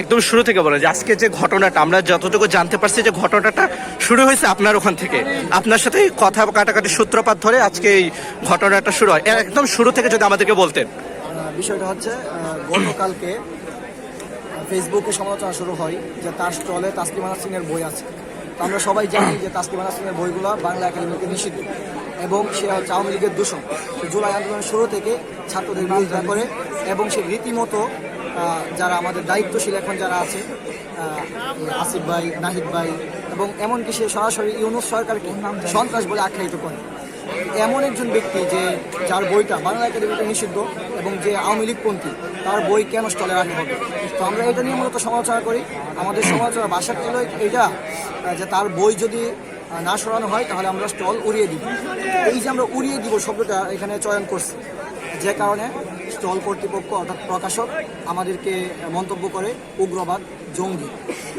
একদম শুরু থেকে বলেন যে আজকে যে ঘটনাটা, আমরা যতটুকু জানতে পারছি যে ঘটনাটা শুরু হয়েছে আপনার ওখান থেকে। আপনার সাথে কথা কাটাকাটি সূত্রপাত ধরে আজকে এই ঘটনাটা শুরু হয়। একদম শুরু থেকে যদি আমাদেরকে বলতেন। বিষয়টা হচ্ছে গতকালকে ফেসবুকে সমালোচনা শুরু হয় যে তার স্টলে তাসলিমানা সিং এর বই আছে। আমরা সবাই জানি যে তাসলিমানা সিং এর বইগুলো বাংলা একাডেমিতে নিষিদ্ধ। এবং সে হচ্ছে আওয়ামী লীগের দূষণ জুলাই আন্দোলনের শুরু থেকে ছাত্রদের বিরোধিতা করে এবং সে রীতিমতো যারা আমাদের দায়িত্বশীল এখন যারা আছে আসিফ ভাই, নাহিদ ভাই, এবং এমনকি সে সরাসরি ইউনুস সরকারকে সন্ত্রাস বলে আখ্যায়িত করে। এমন একজন ব্যক্তি যে যার বইটা বাংলা একাডেমিতে নিষিদ্ধ এবং যে আওয়ামী লীগপন্থী, তার বই কেন স্টলে রাখা হবে? তো আমরা এটা নিয়ে মূলত সমালোচনা করি। আমাদের সমালোচনা বাসার ছিল এটা যে তার বই যদি না সরানো হয়, তাহলে আমরা স্টল উড়িয়ে দিব। এই যে আমরা উড়িয়ে দিব শব্দটা এখানে চয়ন করছি, যে কারণে স্টল কর্তৃপক্ষ, অর্থাৎ প্রকাশক, আমাদেরকে মন্তব্য করে উগ্রবাদ, জঙ্গি।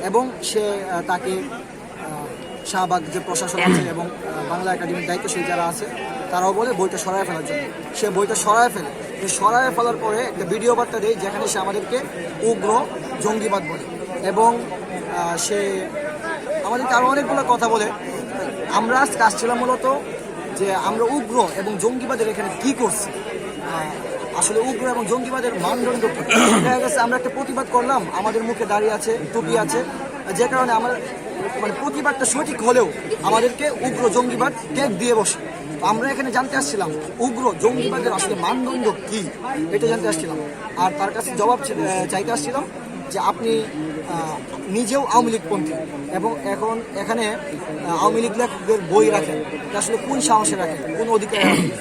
এবং সে তাকে শাহবাগ যে প্রশাসন আছে এবং বাংলা একাডেমির দায়িত্বশীল যারা আছে, তারাও বলে বইটা সরায় ফেলার জন্য। সে বইটা সরায় ফেলে। সরায় ফেলার পরে একটা ভিডিও বার্তা দেয় যেখানে সে আমাদেরকে উগ্র জঙ্গিবাদ বলে। এবং সে আমাদেরকে আরও অনেকগুলো কথা বলে। আমরা আজকে আসছিলাম মূলত যে আমরা উগ্র এবং জঙ্গিবাদের এখানে কী করছি? আসলে উগ্র এবং জঙ্গিবাদের মানদণ্ড দেখা গেছে, আমরা একটা প্রতিবাদ করলাম, আমাদের মুখে দাঁড়িয়ে আছে, টুপি আছে, যে কারণে আমরা মানে প্রতিবাদটা সঠিক হলেও আমাদেরকে উগ্র জঙ্গিবাদ ট্যাগ দিয়ে বসে। আমরা এখানে জানতে আসছিলাম, উগ্র জঙ্গিবাদের আসলে মানদণ্ড কি? এটা জানতে আসছিলাম। আর তার কাছে জবাব চাইতে আসছিলাম যে আপনি নিজেও আওয়ামী লীগপন্থী এবং এখন এখানে আওয়ামী লীগ লেখকদের বই রাখেন। আসলে কোন সাহসে রাখেন? কোন অধিকার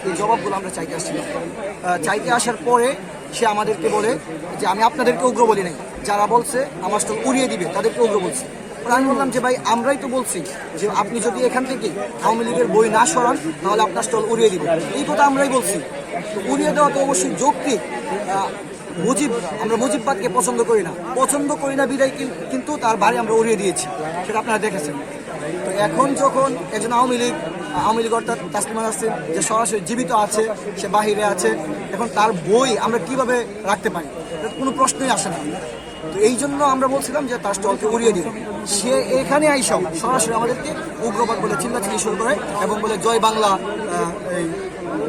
এই জবাবগুলো আমরা চাইতে আসছিলাম চাইতে আসার পরে সে আমাদেরকে বলে যে, আমি আপনাদেরকে উগ্র বলি নাই। যারা বলছে, আমার স্টল উড়িয়ে দিবে, তাদেরকে উগ্র বলছে। আমি বললাম যে, ভাই, আমরাই তো বলছি যে, আপনি যদি এখান থেকে আওয়ামী লীগের বই না সরান, তাহলে আপনার স্টল উড়িয়ে দিবে। এই কথা আমরাই বলছি। উড়িয়ে দেওয়া তো অবশ্যই যৌক্তিক। মুজিব, আমরা মুজিববাদকে পছন্দ করি না। পছন্দ করি না বিদায় কিন- কিন্তু তার বাড়ি আমরা উড়িয়ে দিয়েছি। সেটা আপনারা দেখেছেন। তো এখন যখন একজন আওয়ামী লীগ আওয়ামী লীগ অর্থাৎ তাসলিমা নাসরিন যে সরাসরি জীবিত আছে, সে বাহিরে আছে, এখন তার বই আমরা কীভাবে রাখতে পারি? কোনো প্রশ্নই আসে না। তো এই জন্য আমরা বলছিলাম যে তার স্টলকে উড়িয়ে দিই সে এখানে আইসাও সরাসরি আমাদেরকে উগ্রবাদ বলে চিন্তা চিল্লাচিল্লি শুরু করে এবং বলে জয় বাংলা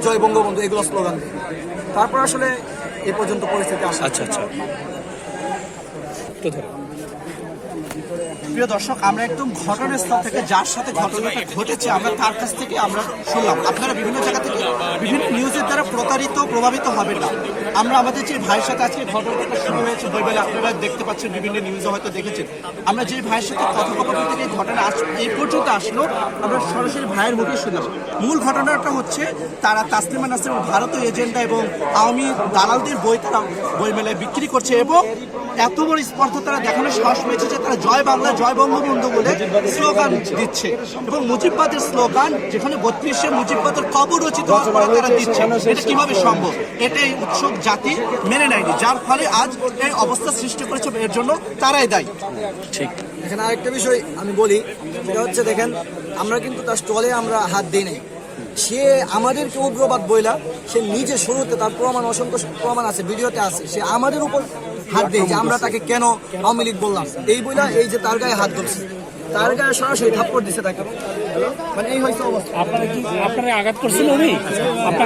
জয় বঙ্গবন্ধু, এগুলো স্লোগান তারপর আসলে এ পর্যন্ত পরিস্থিতি আচ্ছা আচ্ছা। তো ধরো প্রিয় দর্শক, আমরা একদম ঘটনাস্থল থেকে যার সাথে ঘটনাটা ঘটেছে, আমরা তার কাছ থেকে আমরা শুনলাম। আপনারা বিভিন্ন জায়গা থেকে বিভিন্ন নিউজের দ্বারা প্রতারিত, প্রভাবিত হবেন না। আমরা আমাদের যে ভাইয়ের সাথে আজকে ঘটনাটা শুরু হয়েছে, বইবেলা আপনারা দেখতে পাচ্ছেন, বিভিন্ন নিউজে হয়তো দেখেছেন। আমরা যে ভাইয়ের সাথে কথোপকথন থেকে ঘটনা আস এই পর্যন্ত আসলো, আমরা সরাসরি ভাইয়ের মুখে শুনলাম। মূল ঘটনাটা হচ্ছে, তারা তাসলিমা নাসির ভারতীয় এজেন্ডা এবং আওয়ামী দালালদের বই তারা বই মেলায় বিক্রি করছে এবং এত বড় স্পর্ধ তারা দেখানোর সাহস পেয়েছে যে তারা জয় বাংলা জয় বঙ্গবন্ধু বলে স্লোগান দিচ্ছে। এবং মুজিববাদের স্লোগান যেখানে বত্রিশে মুজিববাদের কবর রচিত তারা দিচ্ছে। এটা কীভাবে সম্ভব? এটাই এই উৎসব জাতি মেনে নেয়নি যার ফলে আজ এই অবস্থা সৃষ্টি করেছে এর জন্য তারাই দায়ী। ঠিক। এখানে আরেকটা বিষয় আমি বলি সেটা হচ্ছে দেখেন আমরা কিন্তু তার স্টলে আমরা হাত দিই নাই। সে আমাদেরকে উগ্রবাদ বইলা সে নিজে শুরুতে তার প্রমাণ অসংখ্য প্রমাণ আছে ভিডিওতে আছে। সে আমাদের উপর হাত দেয় যে আমরা তাকে কেন আওয়ামী লীগ বললাম? এই বইলা এই যে তার গায়ে হাত ধরছে। তার গায়ে সরাসরি থাপ্পড় দিছে তাকে। মানে এই হয়েছে অবস্থা আপনারা কি আপনারা আঘাত করছেন উনি? আপনার